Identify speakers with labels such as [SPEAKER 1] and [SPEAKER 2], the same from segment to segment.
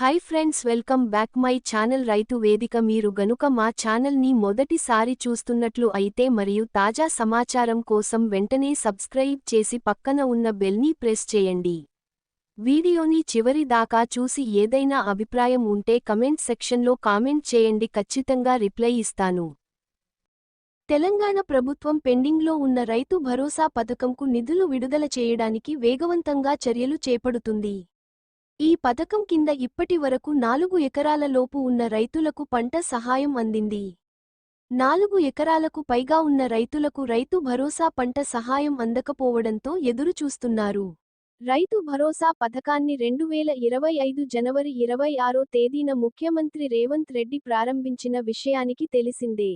[SPEAKER 1] Hi friends welcome back my channel Raitu Vedika మీరు గనుక మా ఛానల్ని మొదటిసారి చూస్తున్నట్లు అయితే మరియు తాజా సమాచారం కోసం వెంటనే సబ్స్క్రైబ్ చేసి పక్కన ఉన్న బెల్ని ప్రెస్ చేయండి. వీడియోని చివరి దాకా చూసి ఏదైనా అభిప్రాయం ఉంటే కమెంట్ సెక్షన్లో కామెంట్ చేయండి. ఖచ్చితంగా రిప్లై ఇస్తాను. తెలంగాణ ప్రభుత్వం పెండింగ్లో ఉన్న రైతు భరోసా పథకంకు నిధులు విడుదల చేయడానికి వేగవంతంగా చర్యలు చేపడుతుంది. ఈ పథకం కింద ఇప్పటి వరకు నాలుగు ఎకరాల లోపు ఉన్న రైతులకు పంట సహాయం అందింది. నాలుగు ఎకరాలకు పైగా ఉన్న రైతులకు రైతు భరోసా పంట సహాయం అందకపోవడంతో ఎదురుచూస్తున్నారు రైతు భరోసా పథకాన్ని రెండు వేల ఇరవై ఐదు జనవరి ఇరవై ఆరో తేదీన ముఖ్యమంత్రి రేవంత్ రెడ్డి ప్రారంభించిన విషయానికి తెలిసిందే.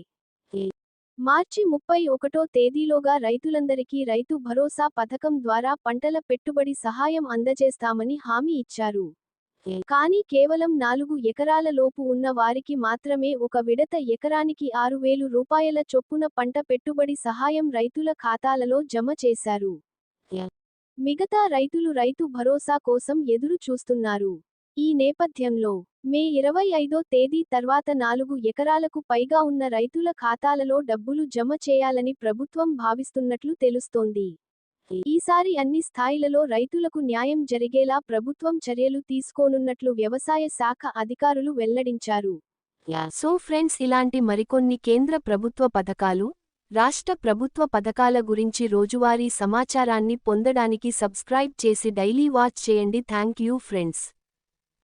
[SPEAKER 1] మార్చి ముప్పై ఒకటో తేదీలోగా రైతులందరికీ రైతు భరోసా పథకం ద్వారా పంటల పెట్టుబడి సహాయం అందజేస్తామని హామీ ఇచ్చారు. కానీ కేవలం నాలుగు ఎకరాల లోపు ఉన్న వారికి మాత్రమే ఒక విడత ఎకరానికి ఆరు వేలు రూపాయల చొప్పున పంట పెట్టుబడి సహాయం రైతుల ఖాతాలలో జమ చేశారు. మిగతా రైతులు రైతు భరోసా కోసం ఎదురు చూస్తున్నారు ఈ నేపథ్యంలో మే ఇరవై ఐదో తేదీ తర్వాత నాలుగు ఎకరాలకు పైగా ఉన్న రైతుల ఖాతాలలో డబ్బులు జమ చేయాలని ప్రభుత్వం భావిస్తున్నట్లు తెలుస్తోంది. ఈసారి అన్ని స్థాయిలలో రైతులకు న్యాయం జరిగేలా ప్రభుత్వం చర్యలు తీసుకోనున్నట్లు వ్యవసాయ శాఖ అధికారులు వెల్లడించారు. సో ఫ్రెండ్స్ ఇలాంటి మరికొన్ని కేంద్ర ప్రభుత్వ పథకాలు రాష్ట్ర ప్రభుత్వ పథకాల గురించి రోజువారీ సమాచారాన్ని పొందడానికి సబ్స్క్రైబ్ చేసి డైలీ వాచ్ చేయండి. Thank you friends.